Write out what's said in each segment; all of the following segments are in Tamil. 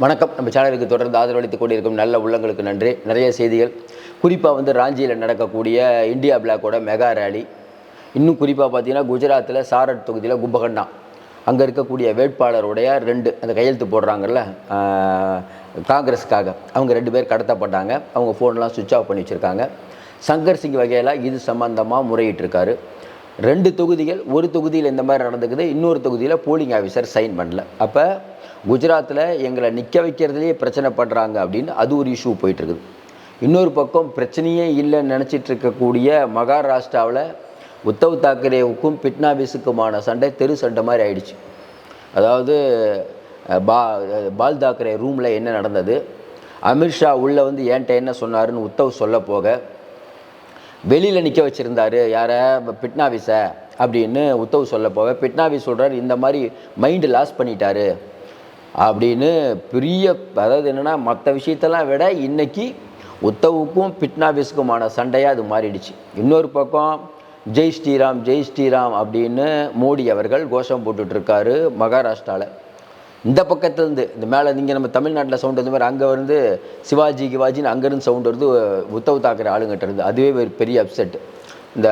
வணக்கம். நம்ம சேனலுக்கு தொடர்ந்து ஆதரவளித்துக் கொண்டிருக்கும் நல்ல உள்ளங்களுக்கு நன்றி. நிறைய செய்திகள். குறிப்பாக வந்து ராஞ்சியில் நடக்கக்கூடிய இந்தியா பிளாக்கோட மெகா ரேலி. இன்னும் குறிப்பாக பார்த்தீங்கன்னா குஜராத்தில் சாரட் தொகுதியில் கும்பகண்டா அங்கே இருக்கக்கூடிய வேட்பாளருடைய ரெண்டு அந்த கையெழுத்து போடுறாங்கல்ல காங்கிரஸுக்காக. அவங்க ரெண்டு பேர் கடத்தப்பட்டாங்க. அவங்க ஃபோன்லாம் சுவிட்ச் ஆஃப் பண்ணி வச்சுருக்காங்க. சங்கர் சிங் வகையில் இது சம்பந்தமாக முறையிட்டிருக்காரு. ரெண்டு தொகுதிகள் ஒரு தொகுதியில் இந்த மாதிரி நடந்துக்குது இன்னொரு தொகுதியில் போலிங் ஆஃபீஸர் சைன் பண்ணல. அப்போ குஜராத்தில் எங்களை நிற்க வைக்கிறதுலேயே பிரச்சனை பண்ணுறாங்க அப்படின்னு அது ஒரு இஷ்யூ போயிட்டுருக்குது. இன்னொரு பக்கம் பிரச்சனையே இல்லைன்னு நினச்சிட்டு இருக்கக்கூடிய மகாராஷ்டிராவில் உத்தவ் தாக்கரேவுக்கும் பிட்னாபிஸுக்குமான சண்டை தெரு சண்டை மாதிரி ஆயிடுச்சு. அதாவது பா பால் தாக்கரே ரூமில் என்ன நடந்தது? அமித்ஷா உள்ளே வந்து ஏன்ட்ட என்ன சொன்னாருன்னு உத்தவ் சொல்ல போக வெளியில் நிற்க வச்சுருந்தாரு யாரை பிட்னாவிஸை? அப்படின்னு உத்தவ் சொல்ல போக பிட்னாவிஸ் சொல்கிறார் இந்த மாதிரி மைண்டு லாஸ் பண்ணிட்டாரு. அப்படின்னு பெரிய அதாவது என்னென்னா மற்ற விஷயத்தெல்லாம் விட இன்றைக்கி உத்தவுக்கும் பிட்னாவிஸுக்குமான சண்டையாக அது மாறிடுச்சு. இன்னொரு பக்கம் ஜெய் ஸ்ரீராம் ஜெய் ஸ்ரீராம் அப்படின்னு மோடி அவர்கள் கோஷம் போட்டுட்ருக்காரு மகாராஷ்டிராவில் இந்த பக்கத்துலேருந்து இந்த மேலே நீங்கள் நம்ம தமிழ்நாட்டில் சவுண்ட் வந்து மாதிரி அங்கே வந்து சிவாஜி கிவாஜின்னு அங்கேருந்து சவுண்ட் வருது. உத்தவ் தாக்கரே ஆளுங்கிட்ட இருந்து. அதுவே ஒரு பெரிய அப்செட் இந்த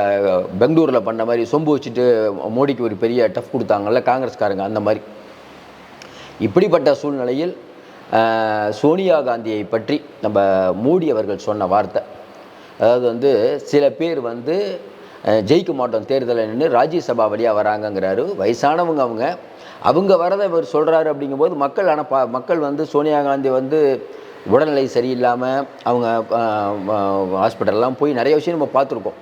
பெங்களூரில் பண்ண மாதிரி சொம்பு வச்சுட்டு மோடிக்கு ஒரு பெரிய டஃப் கொடுத்தாங்கல்ல காங்கிரஸ்காரங்க அந்த மாதிரி. இப்படிப்பட்ட சூழ்நிலையில் சோனியா காந்தியை பற்றி நம்ம மோடி அவர்கள் சொன்ன வார்த்தை. அதாவது வந்து சில பேர் வந்து ஜெயிக்க மாட்டோம் தேர்தலில் நின்று ராஜ்யசபா வழியாக வராங்கங்கிறாரு. வயசானவங்க அவங்க. அவங்க வரதை இவர் சொல்கிறாரு அப்படிங்கும்போது மக்கள் ஆனால் பா மக்கள் வந்து சோனியா காந்தி வந்து உடல்நிலை சரியில்லாமல் அவங்க ஹாஸ்பிட்டல்லாம் போய் நிறைய விஷயம் நம்ம பார்த்துருக்கோம்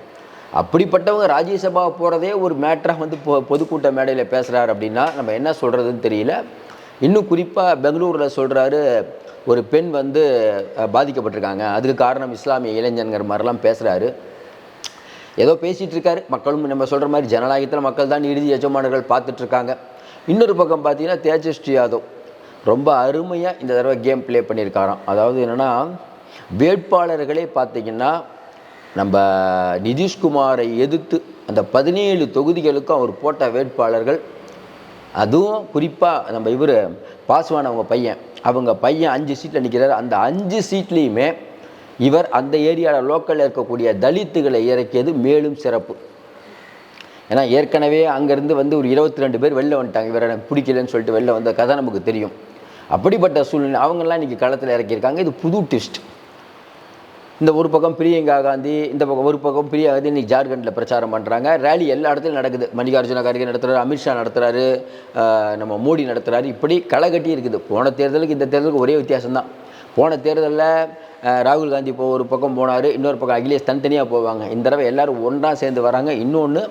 அப்படிப்பட்டவங்க ராஜ்யசபா போகிறதே ஒரு மேட்டராக வந்து பொ பொதுக்கூட்ட மேடையில் பேசுகிறாரு அப்படின்னா நம்ம என்ன சொல்கிறதுன்னு தெரியல. இன்னும் குறிப்பாக பெங்களூரில் சொல்கிறாரு ஒரு பெண் வந்து பாதிக்கப்பட்டிருக்காங்க. அதுக்கு காரணம் இஸ்லாமிய இளைஞன்கிற மாதிரிலாம் பேசுகிறாரு ஏதோ பேசிகிட்டு இருக்காரு. மக்களும் நம்ம சொல்கிற மாதிரி ஜனநாயகத்தில் மக்கள் தான் இறுதி எஜமானர்கள் பார்த்துட்ருக்காங்க இன்னொரு பக்கம் பார்த்தீங்கன்னா தேஜஸ்வி யாதவ். ரொம்ப அருமையாக இந்த தடவை கேம் ப்ளே பண்ணியிருக்காராம். அதாவது என்னென்னா வேட்பாளர்களே பார்த்திங்கன்னா நம்ம நிதிஷ்குமாரை எதிர்த்து அந்த பதினேழு தொகுதிகளுக்கும் அவர் போட்ட வேட்பாளர்கள். அதுவும் குறிப்பாக நம்ம இவர் பாஸ்வான் அவங்க பையன். அவங்க பையன் அஞ்சு சீட்டில் நிற்கிறார் அந்த அஞ்சு சீட்லேயுமே இவர் அந்த ஏரியாவில் லோக்கலில் இருக்கக்கூடிய தலித்துகளை இறக்கியது மேலும் சிறப்பு. ஏன்னா ஏற்கனவே அங்கேருந்து வந்து ஒரு இருபத்தி ரெண்டு பேர் வெளில வந்துட்டாங்க. இவரை எனக்கு பிடிக்கலன்னு சொல்லிட்டு வெளில வந்த கதை நமக்கு தெரியும். அப்படிப்பட்ட சூழ்நிலை அவங்கெல்லாம் இன்றைக்கி களத்தில் இறக்கியிருக்காங்க. இது புது ட்விஸ்ட் இந்த ஒரு பக்கம் பிரியங்கா காந்தி இந்த பக்கம் ஒரு பக்கம் பிரியா காந்தி இன்னைக்கு ஜார்க்கண்டில் பிரச்சாரம் பண்ணுறாங்க ரேலி எல்லா இடத்துலையும் நடக்குது. மல்லிகார்ஜுன கார்கே நடத்துகிறாரு அமித்ஷா நடத்துகிறாரு நம்ம மோடி நடத்துகிறாரு இப்படி களை கட்டி இருக்குது. போன தேர்தலுக்கு இந்த தேர்தலுக்கு ஒரே வித்தியாசம் தான் போன தேர்தலில் ராகுல் காந்தி இப்போ ஒரு பக்கம் போனார் இன்னொரு பக்கம் அகிலேஷ் தனித்தனியாக போவாங்க. இந்த தடவை எல்லாரும் ஒன்றா சேர்ந்து வராங்க. இன்னொன்று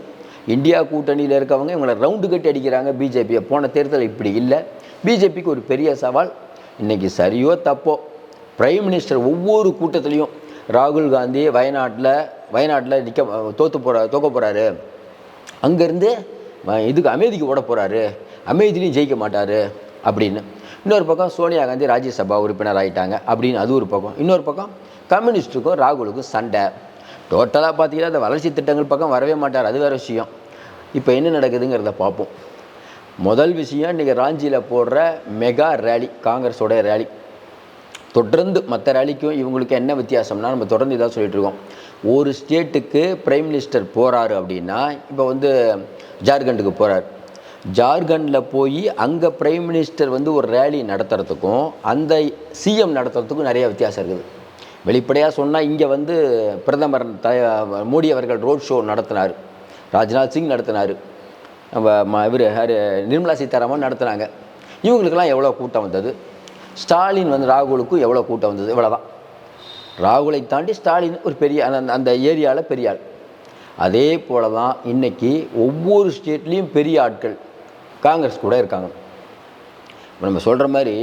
இந்தியா கூட்டணியில் இருக்கவங்க இவங்களை ரவுண்டு கட்டி அடிக்கிறாங்க பிஜேபியை போன தேர்தல் இப்படி இல்லை. பிஜேபிக்கு ஒரு பெரிய சவால். இன்றைக்கி சரியோ தப்போ பிரைம் மினிஸ்டர் ஒவ்வொரு கூட்டத்துலேயும் ராகுல் காந்தி வயநாட்டில் வயநாட்டில் நிற்க தோற்று போகிற தோக்க போகிறாரு அங்கேருந்து இதுக்கு அமைதிக்கு ஓட போகிறாரு அமைதியிலையும் ஜெயிக்க மாட்டார். அப்படின்னு. இன்னொரு பக்கம் சோனியா காந்தி ராஜ்யசபா உறுப்பினர் ஆகிட்டாங்க அப்படின்னு அது ஒரு பக்கம். இன்னொரு பக்கம் கம்யூனிஸ்ட்டுக்கும் ராகுலுக்கும் சண்டை. டோட்டலாக பார்த்தீங்கன்னா அந்த வளர்ச்சி திட்டங்கள் பக்கம் வரவே மாட்டார். அது வேறு விஷயம். இப்போ என்ன நடக்குதுங்கிறத பார்ப்போம் முதல் விஷயம் இன்றைக்கி ராஞ்சியில் போடுற மெகா ரேலி காங்கிரஸோட ரேலி தொடர்ந்து மற்ற ரேலிக்கும் இவங்களுக்கு என்ன வித்தியாசம்னா நம்ம தொடர்ந்து இதாக சொல்லிட்டு இருக்கோம். ஒரு ஸ்டேட்டுக்கு பிரைம் மினிஸ்டர் போகிறாரு அப்படின்னா இப்போ வந்து ஜார்க்கண்டுக்கு போகிறார் ஜார்க்கண்டில் போய் அங்கே பிரைம் மினிஸ்டர் வந்து ஒரு ரேலி நடத்துறதுக்கும் அந்த சிஎம் நடத்துறதுக்கும் நிறைய வித்தியாசம் இருக்குது. வெளிப்படையாக சொன்னால் இங்கே வந்து பிரதமர் த மோடி அவர்கள் ரோட் ஷோ நடத்தினார். ராஜ்நாத் சிங் நடத்தினார். நம்ம இவர் நிர்மலா சீதாராமன் நடத்துனாங்க. இவங்களுக்கெல்லாம் எவ்வளோ கூட்டம் வந்தது? ஸ்டாலின் வந்து ராகுலுக்கும் எவ்வளோ கூட்டம் வந்தது? இவ்வளோதான் ராகுலை தாண்டி ஸ்டாலின் ஒரு பெரிய அந்த அந்த ஏரியாவில் பெரிய ஆள். அதே போல தான் இன்றைக்கி ஒவ்வொரு ஸ்டேட்லேயும் பெரிய ஆட்கள். காங்கிரஸ் கூட இருக்காங்க. நம்ம சொல்கிற மாதிரி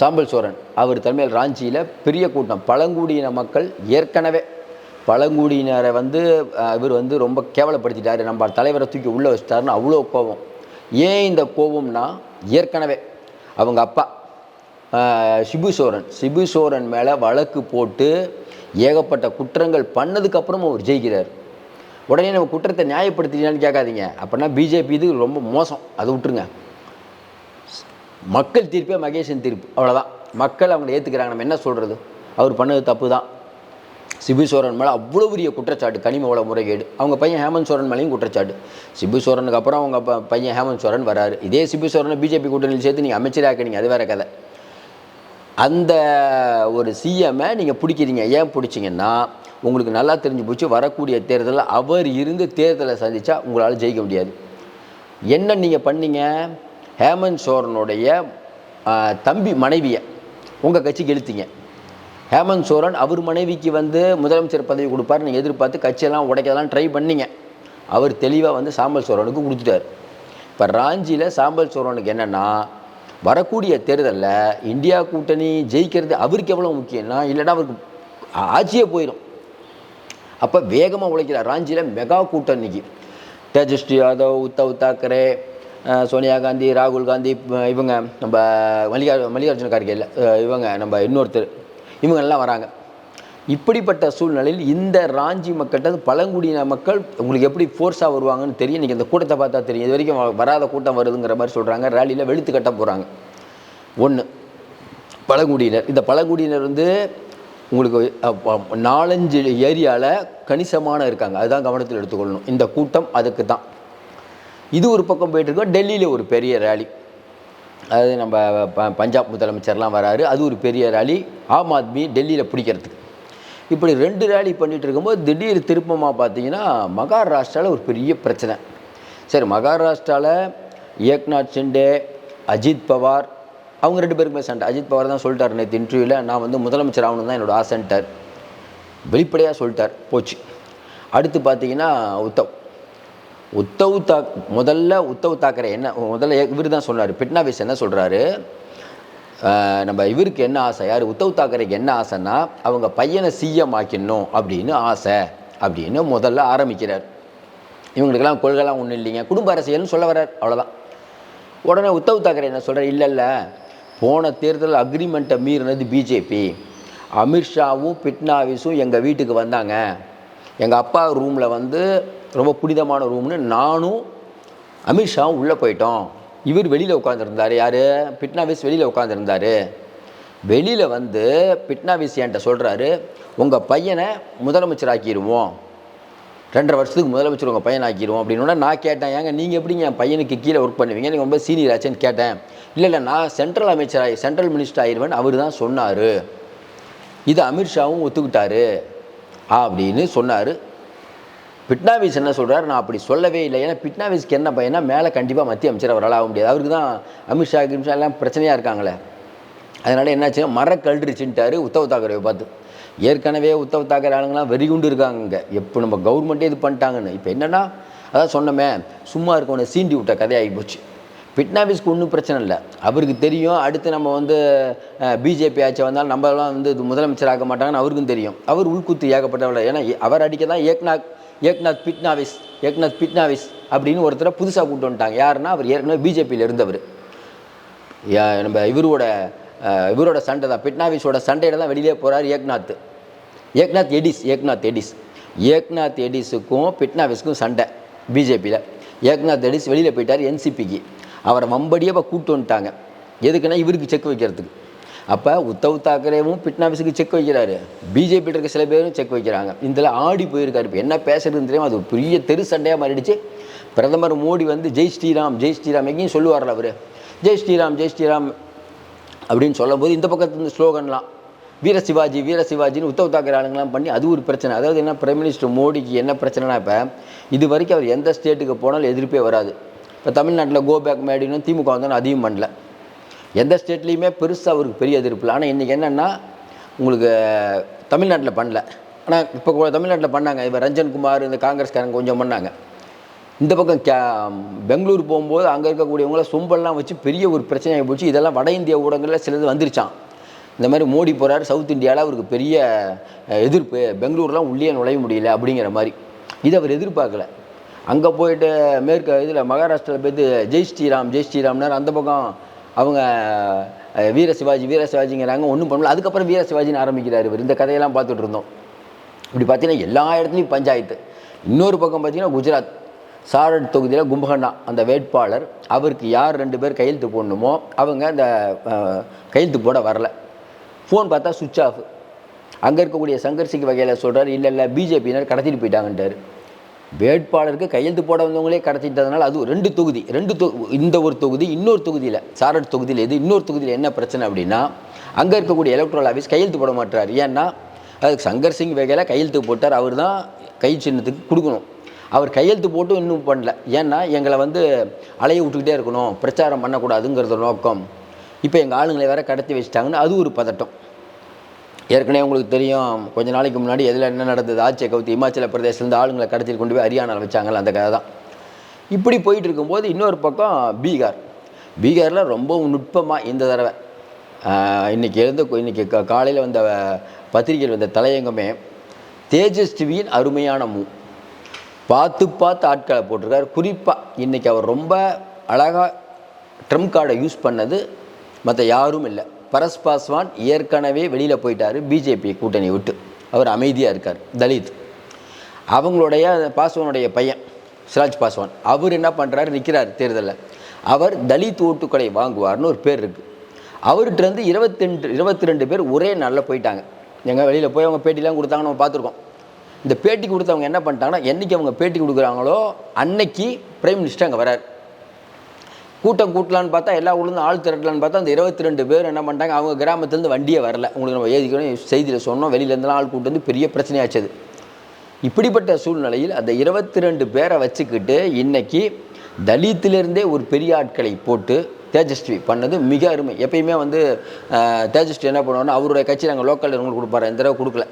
சாம்பல் சோரன் அவர் தலைமையில் ராஞ்சியில் பெரிய கூட்டம். பழங்குடியின மக்கள் ஏற்கனவே பழங்குடியினரை வந்து இவர் வந்து ரொம்ப கேவலப்படுத்திட்டார். நம்ம தலைவரை தூக்கி உள்ளே வச்சிட்டாருன்னு அவ்வளோ கோபம். ஏன் இந்த கோபம்னா ஏற்கனவே அவங்க அப்பா சிபு சோரன் சிபு சோரன் மேலே வழக்கு போட்டு ஏகப்பட்ட குற்றங்கள் பண்ணதுக்கப்புறம் அவர் ஜெயிக்கிறார். உடனே நம்ம குற்றத்தை நியாயப்படுத்தினான்னு கேட்காதீங்க. அப்படின்னா பிஜேபி இது ரொம்ப மோசம். அதை விட்டுருங்க. மக்கள் தீர்ப்பே மகேஷன் தீர்ப்பு. அவ்வளோதான் மக்கள் அவங்களை ஏற்றுக்கிறாங்க நம்ம என்ன சொல்கிறது அவர் பண்ணது தப்பு தான் சிபு சோரன் மேலே அவ்வளோ பெரிய குற்றச்சாட்டு. கனிம வள முறைகேடு. அவங்க பையன் ஹேமந்த் சோரன் மேலேயும் குற்றச்சாட்டு. சிபு சோரனுக்கு அப்புறம் அவங்க பையன் ஹேமந்த் சோரன் வராரு. இதே சிபு சோரனை பிஜேபி கூட்டணியில் சேர்த்து நீங்கள் அமைச்சராக்கினீங்க அது வேற கதை. அந்த ஒரு சிஎம்மை நீங்கள் பிடிக்கிறீங்க. ஏன் பிடிச்சிங்கன்னா உங்களுக்கு நல்லா தெரிஞ்சு போச்சு வரக்கூடிய தேர்தலில் அவர் இருந்து தேர்தலை சந்தித்தா உங்களால் ஜெயிக்க முடியாது. என்ன நீங்கள் பண்ணீங்க? ஹேமந்த் சோரனுடைய தம்பி மனைவியை உங்கள் கட்சிக்கு இழுத்தீங்க. ஹேமந்த் சோரன் அவர் மனைவிக்கு வந்து முதலமைச்சர் பதவி கொடுப்பாரு நீங்கள் எதிர்பார்த்து கட்சியெல்லாம் உடைக்கலாம் ட்ரை பண்ணீங்க. அவர் தெளிவாக வந்து சாம்பல் சோரனுக்கு கொடுத்துட்டார். இப்போ ராஞ்சியில் சாம்பல் சோரனுக்கு என்னென்னா வரக்கூடிய தேர்தலில் இந்தியா கூட்டணி ஜெயிக்கிறது அவருக்கு எவ்வளோ முக்கியம்னா இல்லைன்னா அவருக்கு ஆட்சியே போயிடும் அப்போ வேகமாக உழைக்கிறார். ராஞ்சியில் மெகா கூட்டம் இன்னைக்கு தேஜஸ்வி யாதவ் உத்தவ் தாக்கரே சோனியா காந்தி ராகுல் காந்தி இவங்க நம்ம மல்லிகா மல்லிகார்ஜுன கார்கே இல்லை இவங்க நம்ம இன்னொருத்தர் இவங்க எல்லாம் வராங்க. இப்படிப்பட்ட சூழ்நிலையில் இந்த ராஞ்சி மக்கள்கிட்ட பழங்குடியின மக்கள் உங்களுக்கு எப்படி ஃபோர்ஸாக வருவாங்கன்னு தெரியும். நீங்கள் இந்த கூட்டத்தை பார்த்தா தெரியும். இது வரைக்கும் வ- வராத கூட்டம் வருதுங்கிற மாதிரி சொல்கிறாங்க ரேலியில் வெளுத்து கட்ட போகிறாங்க ஒன்று பழங்குடியினர். இந்த பழங்குடியினர் வந்து உங்களுக்கு நாலஞ்சு ஏரியாவில் கணிசமான இருக்காங்க. அதுதான் கவனத்தில் எடுத்துக்கொள்ளணும். இந்த கூட்டம் அதுக்கு தான் இது ஒரு பக்கம் போயிட்டுருக்கோம் டெல்லியில் ஒரு பெரிய ரேலி அதாவது நம்ம ப- பஞ்சாப் முதலமைச்சர்லாம் வராரு. அது ஒரு பெரிய ரேலி ஆம் ஆத்மி டெல்லியில் பிடிக்கிறதுக்கு. இப்படி ரெண்டு ரேலி பண்ணிகிட்டு இருக்கும்போது திடீர் திருப்பமாக பார்த்தீங்கன்னா மகாராஷ்டிராவில் ஒரு பெரிய பிரச்சனை. சரி மகாராஷ்டிராவில் ஏக்நாத் ஷிண்டே அஜித் பவார் அவங்க ரெண்டு பேருக்குமே சண்டை. அஜித் பவார் தான் சொல்லிட்டார் நேற்று இன்டர்வியூவில் நான் வந்து முதலமைச்சர் ஆகணும் தான் என்னோட ஆசைன்ட்டார். வெளிப்படையாக சொல்லிட்டார். போச்சு. அடுத்து பார்த்தீங்கன்னா உத்தவ். உத்தவ் தாக் முதல்ல உத்தவ் தாக்கரே என்ன முதல்ல இவர் தான் சொன்னார். பிட்னாவிஸ் என்ன சொல்கிறாரு நம்ம இவருக்கு என்ன ஆசை? யார்? உத்தவ் தாக்கரேக்கு என்ன ஆசைன்னா அவங்க பையனை சிஎம் ஆக்கிடணும் அப்படின்னு ஆசை அப்படின்னு முதல்ல ஆரம்பிக்கிறார். இவங்களுக்கெல்லாம் கொள்கைலாம் ஒன்றும் இல்லைங்க. குடும்ப அரசியல்னு சொல்ல வர்றார். அவ்வளோதான் உடனே உத்தவ் தாக்கரே என்ன சொல்கிறார் இல்லை இல்லை போன தேர்தல் அக்ரிமெண்ட்டை மீறினது பிஜேபி அமித்ஷாவும் பிட்னாவிஸும் எங்கள் வீட்டுக்கு வந்தாங்க. எங்கள் அப்பா ரூமில் வந்து ரொம்ப புனிதமான ரூம்னு நானும் அமித்ஷாவும் உள்ளே போயிட்டோம். இவர் வெளியில் உட்காந்துருந்தார் யார்? பிட்னாவிஸ் வெளியில் உட்காந்துருந்தார் வெளியில் வந்து பிட்னாவிஸ் என்கிட்ட சொல்கிறாரு உங்கள் பையனை முதலமைச்சர் ஆக்கிடுவோம் ரெண்டரை வருஷத்துக்கு முதலமைச்சர் உங்கள் பையன் ஆக்கிடுவோம் அப்படின்னா நான் கேட்டேன் ஏங்க நீங்கள் எப்படிங்க என் பையனுக்கு கீழே ஒர்க் பண்ணுவீங்க? நீங்கள் ரொம்ப சீனியர் ஆச்சுன்னு கேட்டேன். இல்லை இல்லை நான் சென்ட்ரல் அமைச்சர் ஆகி சென்ட்ரல் மினிஸ்டர் ஆயிடுவேன் அவர் தான் சொன்னார். இது அமித்ஷாவும் ஒத்துக்கிட்டாரு அப்படின்னு சொன்னார். பிட்னாவிஸ் என்ன சொல்கிறார் நான் அப்படி சொல்லவே இல்லை. ஏன்னா பிட்னாவிஸ்க்கு என்ன பையனா மேலே கண்டிப்பாக மத்திய அமைச்சர் அவரால் ஆக முடியாது. அவருக்கு தான் அமித்ஷா கிமிஷா எல்லாம் பிரச்சனையாக இருக்காங்களே. அதனால் என்னாச்சுன்னா மர கழட்டுருச்சுன்ட்டாரு உத்தவ் தாக்கரேவை பார்த்து. ஏற்கனவே உத்தவ் தாக்கரே ஆளுங்களாம் வெறிகுண்டு இருக்காங்க இங்கே. எப்போ நம்ம கவர்மெண்ட்டே இது பண்ணிட்டாங்கன்னு. இப்போ என்னென்னா அதான் சொன்னோமே சும்மா இருக்கவனை சீண்டி விட்ட கதையாகி போச்சு. பிட்னாவிஸ்க்கு ஒன்றும் பிரச்சனை இல்லை. அவருக்கு தெரியும். அடுத்து நம்ம வந்து பிஜேபி ஆட்சி வந்தாலும் நம்மளாம் வந்து முதலமைச்சர் ஆக்க மாட்டாங்கன்னு அவருக்கும் தெரியும். அவர் உள்குத்து ஏகப்பட்டவர் ஏன்னா அவர் அடிக்க தான் ஏக்நாத் ஏக்நாத் பிட்னாவிஸ் ஏக்நாத் பிட்னாவிஸ் அப்படின்னு ஒருத்தரை புதுசாக கூப்பிட்டு வந்துட்டாங்க. யாருன்னா அவர் ஏற்கனவே பிஜேபியில் இருந்தவர். நம்ம இவரோட இவரோட சண்டை தான். பிட்னாவிஸோட சண்டையில தான் வெளியிலே போகிறார் ஏக்நாத். ஏக்நாத் எடிஸ் ஏக்நாத் எடிஸ். ஏக்நாத் எடிஸுக்கும் பிட்னாவிஸ்க்கும் சண்டை பிஜேபியில் ஏக்நாத் எடிஸ் வெளியில் போயிட்டார் என்சிபிக்கு அவரை வம்படியாக கூட்டு வந்துட்டாங்க. எதுக்குன்னா இவருக்கு செக் வைக்கிறதுக்கு. அப்போ உத்தவ் தாக்கரேவும் பிட்னாபிஸுக்கு செக் வைக்கிறாரு. பிஜேபி இருக்க சில பேரும் செக் வைக்கிறாங்க. இதில் ஆடி போயிருக்காரு. இப்போ என்ன பேசுறதுன்னு தெரியும் அது பெரிய தெரு சண்டையாக மாறிடுச்சு. பிரதமர் மோடி வந்து ஜெய் ஸ்ரீராம் ஜெய் ஸ்ரீராம் எங்கேயும் சொல்லுவார்ல அவர். ஜெய் ஸ்ரீராம் ஜெய் ஸ்ரீராம் அப்படின்னு சொல்லும்போது இந்த பக்கத்து இந்த ஸ்லோகன்லாம் வீர சிவாஜி வீர சிவாஜின்னு உத்தவ் தாக்கரே ஆளுங்கெல்லாம் பண்ணி அது ஒரு பிரச்சனை. அதாவது என்ன பிரைம் மினிஸ்டர் மோடிக்கு என்ன பிரச்சனைனா இப்போ இது வரைக்கும் அவர் எந்த ஸ்டேட்டுக்கு போனாலும் எதிர்ப்பே வராது. இப்போ தமிழ்நாட்டில் கோ பேக் மேடினும் திமுக வந்தாலும் அதையும் பண்ணல. எந்த ஸ்டேட்லேயுமே பெருசாக அவருக்கு பெரிய எதிர்ப்பு இல்லை. ஆனால் இன்றைக்கி என்னென்னா உங்களுக்கு தமிழ்நாட்டில் பண்ணல. ஆனால் இப்போ கூட தமிழ்நாட்டில் பண்ணாங்க. இப்போ ரஞ்சன் குமார் இந்த காங்கிரஸ்காரங்க கொஞ்சம் பண்ணாங்க. இந்த பக்கம் கே பெங்களூர் போகும்போது அங்கே இருக்கக்கூடியவங்கள சொம்பெல்லாம் வச்சு பெரிய ஒரு பிரச்சனையாகி போச்சு. இதெல்லாம் வட இந்திய ஊடகங்களில் சிலது வந்துருச்சான் இந்த மாதிரி மோடி போகிறார் சவுத் இந்தியாவில் அவருக்கு பெரிய எதிர்ப்பு. பெங்களூர்லாம் உள்ளே நுழைய முடியல அப்படிங்கிற மாதிரி. இதை அவர் எதிர்பார்க்கல. அங்கே போயிட்டு மேற்கு இதில் மகாராஷ்டிராவில் போயிட்டு ஜெய் ஸ்ரீராம் ஜெய் ஸ்ரீராம்னார் அந்த பக்கம் அவங்க வீர சிவாஜி வீர சிவாஜிங்கிறாங்க. ஒன்றும் பண்ணல அதுக்கப்புறம் வீர சிவாஜின்னு ஆரம்பிக்கிறார் இவர். இந்த கதையெல்லாம் பார்த்துட்டு இருந்தோம். இப்படி பார்த்தீங்கன்னா எல்லா இடத்துலையும் பஞ்சாயத்து. இன்னொரு பக்கம் பார்த்தீங்கன்னா குஜராத். சாரட் தொகுதியில் கும்பகண்ணா அந்த வேட்பாளர். அவருக்கு யார் ரெண்டு பேர் கையெழுத்து போடணுமோ அவங்க அந்த கையெழுத்து போட வரல. ஃபோன் பார்த்தா சுவிட்ச் ஆஃப். அங்கே இருக்கக்கூடிய சங்கர் சிங் வகையில் சொல்கிறார் இல்லை இல்லை பிஜேபியினர் கடத்திட்டு போயிட்டாங்கன்ட்டார். வேட்பாளருக்கு கையெழுத்து போட வந்தவங்களே கடத்திட்டதுனால அது ரெண்டு தொகுதி ரெண்டு தொ இந்த ஒரு தொகுதி இன்னொரு தொகுதியில் சாரட் தொகுதியில் எது இன்னொரு தொகுதியில் என்ன பிரச்சனை அப்படின்னா அங்கே இருக்கக்கூடிய எலக்ட்ரல் ஆஃபீஸ் கையெழுத்து போட மாட்டார் ஏன்னா அதுக்கு சங்கர் சிங் வகையில் கையெழுத்து போட்டார் அவர் தான் கை சின்னத்துக்கு கொடுக்கணும். அவர் கையெழுத்து போட்டும் இன்னும் பண்ணல. ஏன்னா எங்களை வந்து அலைய விட்டுக்கிட்டே இருக்கணும் பிரச்சாரம் பண்ணக்கூடாதுங்கிறது நோக்கம். இப்போ எங்கள் ஆளுங்களை வேற கடத்தி வச்சிட்டாங்கன்னு அது ஒரு பதட்டம். ஏற்கனவே உங்களுக்கு தெரியும் கொஞ்ச நாளைக்கு முன்னாடி எதில் என்ன நடந்தது? ஆட்சியை கவுத்து இமாச்சல பிரதேசத்துலேருந்து ஆளுங்களை கடத்திட்டு கொண்டு போய் ஹரியானாவில் வச்சாங்கல்ல அந்த கதை தான் இப்படி போயிட்டு இருக்கும்போது இன்னொரு பக்கம் பீகார். பீகாரில் ரொம்ப நுட்பமாக இந்த தடவை இன்றைக்கி இன்னைக்கு எழுந்த இன்னைக்கு க காலையில் வந்த பத்திரிகையில் வந்த தலையங்கமே தேஜஸ்வியின் அருமையான மூ. பார்த்து பார்த்து ஆட்களை போட்டிருக்கார். குறிப்பாக இன்றைக்கி அவர் ரொம்ப அழகாக ட்ரம்ப் கார்டை யூஸ் பண்ணது மற்ற யாரும் இல்லை. பரஸ் பாஸ்வான் ஏற்கனவே வெளியில் போயிட்டார். பிஜேபி கூட்டணி விட்டு. அவர் அமைதியாக இருக்கார். தலித். அவங்களுடைய பாஸ்வானுடைய பையன் சிராஜ் பாஸ்வான் அவர் என்ன பண்ணுறாரு நிற்கிறார் தேர்தலில். அவர் தலித் ஓட்டுக்களை வாங்குவார்னு ஒரு பேர் இருக்குது அவர்கிட்டருந்து இருபத்தெண்டு இருபத்தி ரெண்டு பேர் ஒரே நாளில் போயிட்டாங்க. எங்கள் வெளியில் போய் அவங்க பேட்டிலாம் கொடுத்தாங்க நம்ம பார்த்துருக்கோம். இந்த பேட்டி கொடுத்தவங்க என்ன பண்ணிட்டாங்கன்னா என்றைக்கு அவங்க பேட்டி கொடுக்குறாங்களோ அன்னைக்கு பிரைம் மினிஸ்டர் அங்கே வரார் கூட்டம் கூட்டலான்னு பார்த்தா எல்லா ஊர்லேருந்து ஆள் திரட்டலான்னு பார்த்தா அந்த இருபத்தி ரெண்டு பேர் என்ன பண்ணிட்டாங்க அவங்க கிராமத்துலேருந்து வண்டியே வரல. உங்களுக்கு நம்ம ஏதிக்கணும் செய்தியில் சொன்னோம் வெளியிலேருந்துலாம் ஆள் கூட்டு வந்து பெரிய பிரச்சனையாச்சது இப்படிப்பட்ட சூழ்நிலையில் அந்த இருபத்தி ரெண்டு பேரை வச்சுக்கிட்டு இன்றைக்கி தலித்திலிருந்தே ஒரு பெரிய ஆட்களை போட்டு தேஜஸ்வி பண்ணது மிக அருமை. எப்பயுமே வந்து தேஜஸ்வி என்ன பண்ணுவோன்னா அவருடைய கட்சி நாங்கள் லோக்கல் உங்களுக்கு கொடுப்பாரு. இந்த தடவை கொடுக்கல.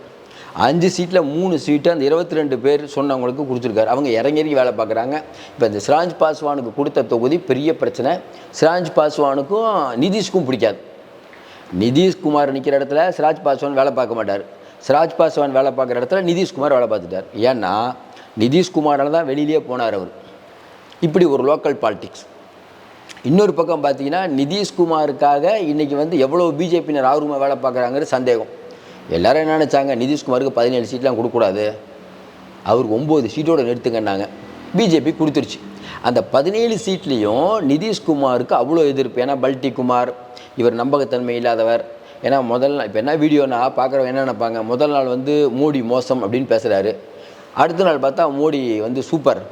அஞ்சு சீட்டில் மூணு சீட்டு அந்த இருபத்தி ரெண்டு பேர் சொன்னவங்களுக்கு கொடுத்துருக்காரு. அவங்க இறங்கி இறங்கி வேலை பார்க்குறாங்க. இப்போ இந்த சிராஜ் பாஸ்வானுக்கு கொடுத்த தொகுதி பெரிய பிரச்சனை. சிராஜ் பாஸ்வானுக்கும் நிதிஷ்க்கும் பிடிக்காது. நிதிஷ்குமார் நிற்கிற இடத்துல சிராஜ் பாஸ்வான் வேலை பார்க்க மாட்டார். சிராஜ் பாஸ்வான் வேலை பார்க்குற இடத்துல நிதிஷ்குமார் வேலை பார்த்துட்டார். ஏன்னா நிதிஷ்குமாரால் தான் வெளியிலே போனார் அவர். இப்படி ஒரு லோக்கல் பாலிட்டிக்ஸ் இன்னொரு பக்கம் பார்த்தீங்கன்னா நிதிஷ்குமாருக்காக இன்றைக்கி வந்து எவ்வளோ பிஜேபியினர் ஆர்வமாக வேலை பார்க்குறாங்கிற சந்தேகம். எல்லோரும் என்ன நினச்சாங்க? நிதிஷ்குமாருக்கு பதினேழு சீட்லாம் கொடுக்கக்கூடாது. அவருக்கு ஒம்பது சீட்டோட நிறுத்துங்கன்னாங்க. பிஜேபி கொடுத்துருச்சு. அந்த பதினேழு சீட்லேயும் நிதிஷ்குமாருக்கு அவ்வளோ எதிர்ப்பு. ஏன்னா பல்டி குமார் இவர் நம்பகத்தன்மை இல்லாதவர். ஏன்னா முதல் நாள் இப்போ என்ன வீடியோனா பார்க்குறவங்க என்ன நினைப்பாங்க? முதல் நாள் வந்து மோடி மோசம் அப்படின்னு பேசுகிறாரு அடுத்த நாள் பார்த்தா மோடி வந்து சூப்பர்.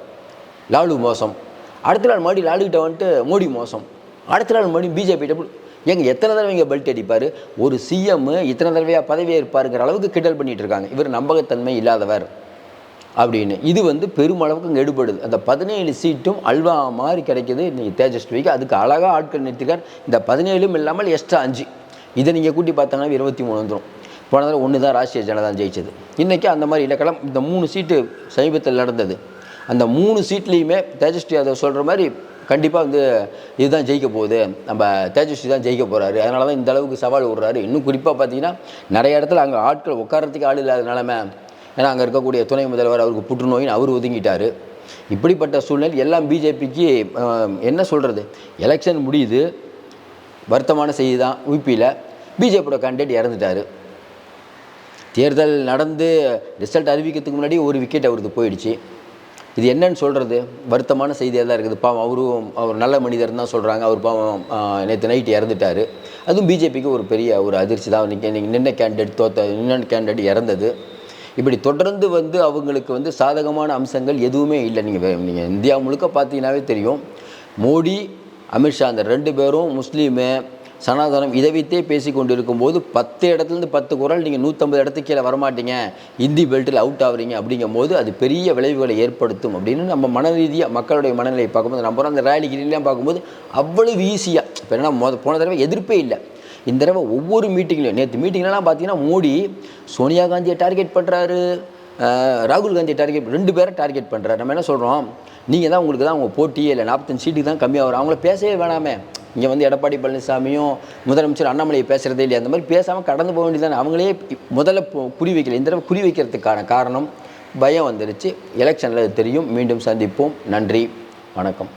லாலு மோசம். அடுத்த நாள் மறுபடியும் லாலுகிட்ட வந்துட்டு மோடி மோசம். அடுத்த நாள் மறுபடியும் பிஜேபி ஏங்க எத்தனை தடவை இங்கே பெல்ட் அடிப்பார்? ஒரு சிஎம் இத்தனை தடவையாக பதவியே இருப்பாருங்கிற அளவுக்கு கிண்டல் பண்ணிகிட்டு இருக்காங்க இவர் நம்பகத்தன்மை இல்லாதவர் அப்படின்னு. இது வந்து பெருமளவுக்கு இங்கே எடுபடுது. அந்த பதினேழு சீட்டும் அல்வா மாதிரி கிடைக்கிது. இன்னைக்கு தேஜஸ்விக்கு அதுக்கு அழகாக ஆட்கள் நிறுத்திக்கார் இந்த பதினேழும் இல்லாமல் எக்ஸ்ட்ரா அஞ்சு. இதை நீங்கள் கூட்டி பார்த்தாங்கன்னா இருபத்தி மூணு வந்துடும் போன தடவை ஒன்று தான் ராஷ்ட்ரிய ஜனதா ஜெயிச்சது. இன்றைக்கி அந்த மாதிரி இலக்கணம் இந்த மூணு சீட்டு சமீபத்தில் நடந்தது. அந்த மூணு சீட்லேயுமே தேஜஸ்வி யாதவ் சொல்கிற மாதிரி கண்டிப்பாக வந்து இதுதான் ஜெயிக்க போகுது. நம்ம தேஜஸ்வி தான் ஜெயிக்க போகிறாரு அதனால தான் இந்த அளவுக்கு சவால் விடுறாரு. இன்னும் குறிப்பாக பார்த்தீங்கன்னா நிறைய இடத்துல அங்கே ஆட்கள் உட்காரத்துக்கு ஆள் இல்லாத நிலமை ஏன்னா அங்கே இருக்கக்கூடிய துணை முதல்வர் அவருக்கு புற்றுநோயின்னு அவர் ஒதுங்கிட்டார். இப்படிப்பட்ட சூழ்நிலை எல்லாம் பிஜேபிக்கு என்ன சொல்கிறது எலெக்ஷன் முடியுது. வருத்தமான செய்தி தான் யூபியில் பிஜேபியோட கேண்டிடேட் இறந்துட்டார். தேர்தல் நடந்து ரிசல்ட் அறிவிக்கிறதுக்கு முன்னாடி ஒரு விக்கெட் அவருக்கு போயிடுச்சு. இது என்னன்னு சொல்கிறது வருத்தமான செய்தியாக தான் இருக்குது. பாவம் அவரும் அவர் நல்ல மனிதர் தான் சொல்கிறாங்க அவர் பாவம் நேற்று நைட்டு இறந்துட்டார். அதுவும் பிஜேபிக்கு ஒரு பெரிய ஒரு அதிர்ச்சி தான். நீங்கள் நின்ன கேண்டிடேட் தோத்த நின்ன கேண்டிடேட் இறந்தது. இப்படி தொடர்ந்து வந்து அவங்களுக்கு வந்து சாதகமான அம்சங்கள் எதுவுமே இல்லை. நீங்கள் நீங்கள் இந்தியா முழுக்க பார்த்தீங்கன்னாவே தெரியும். மோடி அமித்ஷா அந்த ரெண்டு பேரும் முஸ்லீமு சனாதனம் இதை வைத்தே பேசி கொண்டிருக்கும் இருக்கும்போது பத்து இடத்துலேருந்து பத்து குரல் நீங்கள் நூற்றம்பது இடத்துக்கு கீழே வரமாட்டீங்க. இந்தி பெல்ட்டில் அவுட் ஆகுறீங்க அப்படிங்கும்போது அது பெரிய விளைவுகளை ஏற்படுத்தும் அப்படின்னு நம்ம மன ரீதியாக மக்களுடைய மனநிலையை பார்க்கும்போது நம்ம அந்த ரேலி கிரிலாம் பார்க்கும்போது அவ்வளவு ஈஸியாக இப்போ என்ன மொத போன தடவை எதிர்ப்பே இல்லை. இந்த தடவை ஒவ்வொரு மீட்டிங்லையும் நேற்று மீட்டிங்லலாம் பார்த்தீங்கன்னா மோடி சோனியா காந்தியை டார்கெட் பண்ணுறாரு ராகுல் காந்தியை டார்கெட் ரெண்டு பேரை டார்கெட் பண்ணுறாரு நம்ம என்ன சொல்கிறோம் நீங்கள் தான் உங்களுக்கு தான் அவங்க போட்டியே இல்லை நாற்பத்தஞ்சு சீட்டுக்கு தான் கம்மியாக வரும். அவங்கள பேசவே வேணாமே. இங்கே வந்து எடப்பாடி பழனிசாமியும் முதலமைச்சர் அண்ணாமலையை பேசுகிறதே இல்லையா? அந்த மாதிரி பேசாமல் கடந்து போக வேண்டியதானே அவங்களே முதல்ல பு- குறி வைக்கல. இந்த தடவை குறி வைக்கிறதுக்கான காரணம் பயம் வந்துருச்சு. எலெக்ஷனில் தெரியும். மீண்டும் சந்திப்போம். நன்றி. வணக்கம்.